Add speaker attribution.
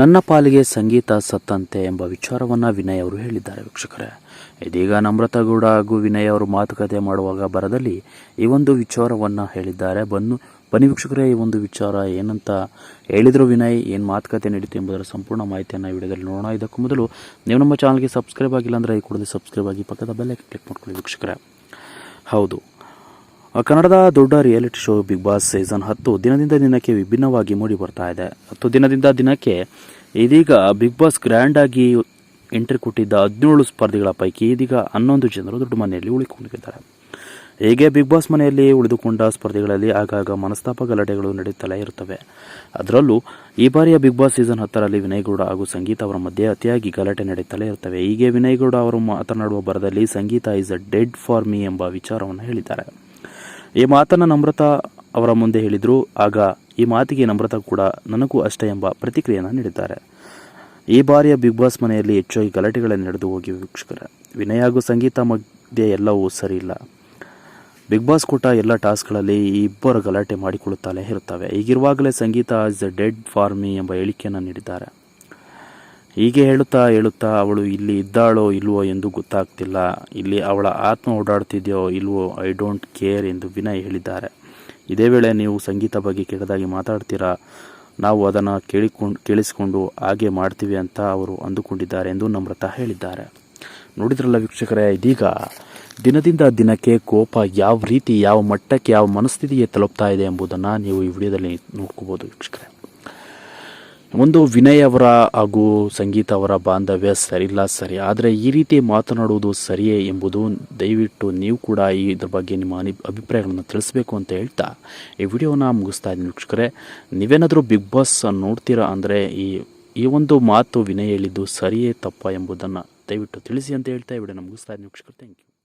Speaker 1: ನನ್ನ ಪಾಲಿಗೆ ಸಂಗೀತ ಸತ್ತಂತೆ ಎಂಬ ವಿಚಾರವನ್ನ ವಿನಯ್ ಅವರು ಹೇಳಿದ್ದಾರೆ ವೀಕ್ಷಕರೇ. ಇದೀಗ ನಮ್ರತಗೌಡ ಹಾಗೂ ವಿನಯ್ ಅವರು ಮಾತುಕತೆ ಮಾಡುವಾಗ ಬರದಲ್ಲಿ ಈ ಒಂದು ವಿಚಾರವನ್ನ ಹೇಳಿದ್ದಾರೆ. ಬನ್ನು, ಬನ್ನಿ ವೀಕ್ಷಕರೇ, ಈ ಒಂದು ವಿಚಾರ ಏನಂತ ಹೇಳಿದ್ರು ವಿನಯ್, ಏನು ಮಾತುಕತೆ ನಡೀತು ಎಂಬುದರ ಸಂಪೂರ್ಣ ಮಾಹಿತಿಯನ್ನು ವಿಡಿಯೋದಲ್ಲಿ ನೋಡೋಣ. ಇದಕ್ಕೂ ಮೊದಲು ನೀವು ನಮ್ಮ ಚಾನಲ್ಗೆ ಸಬ್ಸ್ಕ್ರೈಬ್ ಆಗಿಲ್ಲ ಅಂದರೆ ಈ ಕೂಡಲೇ ಸಬ್ಸ್ಕ್ರೈಬ್ ಆಗಿ ಪಕ್ಕದ ಬೆಲ್ಲೈಕ್ ಕ್ಲಿಕ್ ಮಾಡ್ಕೊಳ್ಳಿ ವೀಕ್ಷಕರೇ. ಹೌದು. ಕನ್ನಡದ ದೊಡ್ಡ reality show Bigg Boss season ಹತ್ತು ದಿನದಿಂದ ದಿನಕ್ಕೆ ವಿಭಿನ್ನವಾಗಿ ಮೂಡಿ ಬರ್ತಾ ಇದೆ. ಹತ್ತು ದಿನದಿಂದ ದಿನಕ್ಕೆ ಇದೀಗ ಬಿಗ್ ಬಾಸ್ ಗ್ರ್ಯಾಂಡ್ ಆಗಿ ಎಂಟ್ರಿ ಕೊಟ್ಟಿದ್ದ ಹದಿನೇಳು ಸ್ಪರ್ಧಿಗಳ ಪೈಕಿ ಇದೀಗ ಹನ್ನೊಂದು ಜನರು ದೊಡ್ಡ ಮನೆಯಲ್ಲಿ ಉಳಿಕೊಂಡಿದ್ದಾರೆ. ಹೇಗೆ ಬಿಗ್ ಬಾಸ್ ಮನೆಯಲ್ಲಿ ಉಳಿದುಕೊಂಡ ಸ್ಪರ್ಧೆಗಳಲ್ಲಿ ಆಗಾಗ ಮನಸ್ತಾಪ ಗಲಾಟೆಗಳು ನಡೆಯುತ್ತಲೇ ಇರುತ್ತವೆ. ಅದರಲ್ಲೂ ಈ ಬಾರಿಯ ಬಿಗ್ ಬಾಸ್ ಸೀಸನ್ ಹತ್ತರಲ್ಲಿ ವಿನಯ್ ಗೌಡ ಹಾಗೂ ಸಂಗೀತ ಅವರ ಮಧ್ಯೆ ಅತಿಯಾಗಿ ಗಲಾಟೆ ನಡೆಯುತ್ತಲೇ ಇರುತ್ತವೆ. ಹೀಗೆ ವಿನಯ್ ಗೌಡ ಅವರು ಮಾತನಾಡುವ ಬರದಲ್ಲಿ Sangeetha is a dead for me ಎಂಬ ವಿಚಾರವನ್ನು ಹೇಳಿದ್ದಾರೆ. ಈ ಮಾತನ್ನು ನಮ್ರತ ಅವರ ಮುಂದೆ ಹೇಳಿದರು. ಆಗ ಈ ಮಾತಿಗೆ ನಮ್ರತ ಕೂಡ ನನಗೂ ಅಷ್ಟೇ ಎಂಬ ಪ್ರತಿಕ್ರಿಯೆಯನ್ನು ನೀಡಿದ್ದಾರೆ. ಈ ಬಾರಿಯ ಬಿಗ್ ಬಾಸ್ ಮನೆಯಲ್ಲಿ ಹೆಚ್ಚಾಗಿ ಗಲಾಟೆಗಳೇ ನಡೆದು ಹೋಗಿ ವೀಕ್ಷಕರ. ವಿನಯ ಹಾಗೂ ಸಂಗೀತ ಮಧ್ಯೆ ಎಲ್ಲವೂ ಸರಿ ಇಲ್ಲ. ಬಿಗ್ ಬಾಸ್ ಕೂಟ ಎಲ್ಲ ಟಾಸ್ಕ್ಗಳಲ್ಲಿ ಈ ಇಬ್ಬರು ಗಲಾಟೆ ಮಾಡಿಕೊಳ್ಳುತ್ತಲೇ ಇರುತ್ತವೆ. ಈಗಿರುವಾಗಲೇ Sangeetha is a dead for me ಎಂಬ ಹೇಳಿಕೆಯನ್ನು ನೀಡಿದ್ದಾರೆ. ಹೀಗೆ ಹೇಳುತ್ತಾ ಹೇಳುತ್ತಾ ಅವಳು ಇಲ್ಲಿ ಇದ್ದಾಳೋ ಇಲ್ವೋ ಎಂದು ಗೊತ್ತಾಗ್ತಿಲ್ಲ. ಇಲ್ಲಿ ಅವಳ ಆತ್ಮ ಓಡಾಡ್ತಿದೆಯೋ ಇಲ್ವೋ ಐ ಡೋಂಟ್ ಕೇರ್ ಎಂದು ವಿನಯ್ ಹೇಳಿದ್ದಾರೆ. ಇದೇ ವೇಳೆ ನೀವು ಸಂಗೀತ ಬಗ್ಗೆ ಕೆಟ್ಟದಾಗಿ ಮಾತಾಡ್ತೀರಾ? ನಾವು ಅದನ್ನು ಕೇಳಿಕೊಂಡು ಕೇಳಿಸಿಕೊಂಡು ಹಾಗೆ ಮಾಡ್ತೀವಿ ಅಂತ ಅವರು ಅಂದುಕೊಂಡಿದ್ದಾರೆ ಎಂದು ನಮ್ರತಾ ಹೇಳಿದ್ದಾರೆ. ನೋಡಿದ್ರಲ್ಲ ವೀಕ್ಷಕರೇ, ಇದೀಗ ದಿನದಿಂದ ದಿನಕ್ಕೆ ಕೋಪ ಯಾವ ರೀತಿ, ಯಾವ ಮಟ್ಟಕ್ಕೆ, ಯಾವ ಮನಸ್ಥಿತಿಗೆ ತಲುಪ್ತಾ ಇದೆ ಎಂಬುದನ್ನು ನೀವು ಈ ವಿಡಿಯೋದಲ್ಲಿ ನೋಡ್ಕೋಬೋದು ವೀಕ್ಷಕರೇ. ಒಂದು ವಿನಯ್ ಅವರ ಹಾಗೂ ಸಂಗೀತ ಅವರ ಬಾಂಧವ್ಯ ಸರಿಯಿಲ್ಲ ಸರಿ, ಆದರೆ ಈ ರೀತಿ ಮಾತನಾಡುವುದು ಸರಿಯೇ ಎಂಬುದು ದಯವಿಟ್ಟು ನೀವು ಕೂಡ ಈ ಇದ್ರ ಬಗ್ಗೆ ನಿಮ್ಮ ಅನಿ, ಅಭಿಪ್ರಾಯಗಳನ್ನು ತಿಳಿಸ್ಬೇಕು ಅಂತ ಹೇಳ್ತಾ ಈ ವಿಡಿಯೋನ ಮುಗಿಸ್ತಾ ಇದ್ದೀನಿ ವೀಕ್ಷಕರೇ. ನೀವೇನಾದರೂ ಬಿಗ್ ಬಾಸ್ ನೋಡ್ತೀರಾ ಅಂದರೆ ಈ ಈ ಒಂದು ಮಾತು ವಿನಯ್ ಹೇಳಿದ್ದು ಸರಿಯೇ ತಪ್ಪ ಎಂಬುದನ್ನು ದಯವಿಟ್ಟು ತಿಳಿಸಿ ಅಂತ ಹೇಳ್ತಾ ಈ ವಿಡಿಯೋನ ಮುಗಿಸ್ತಾ ಇದ್ದೀನಿ ವೀಕ್ಷಕರು. Thank you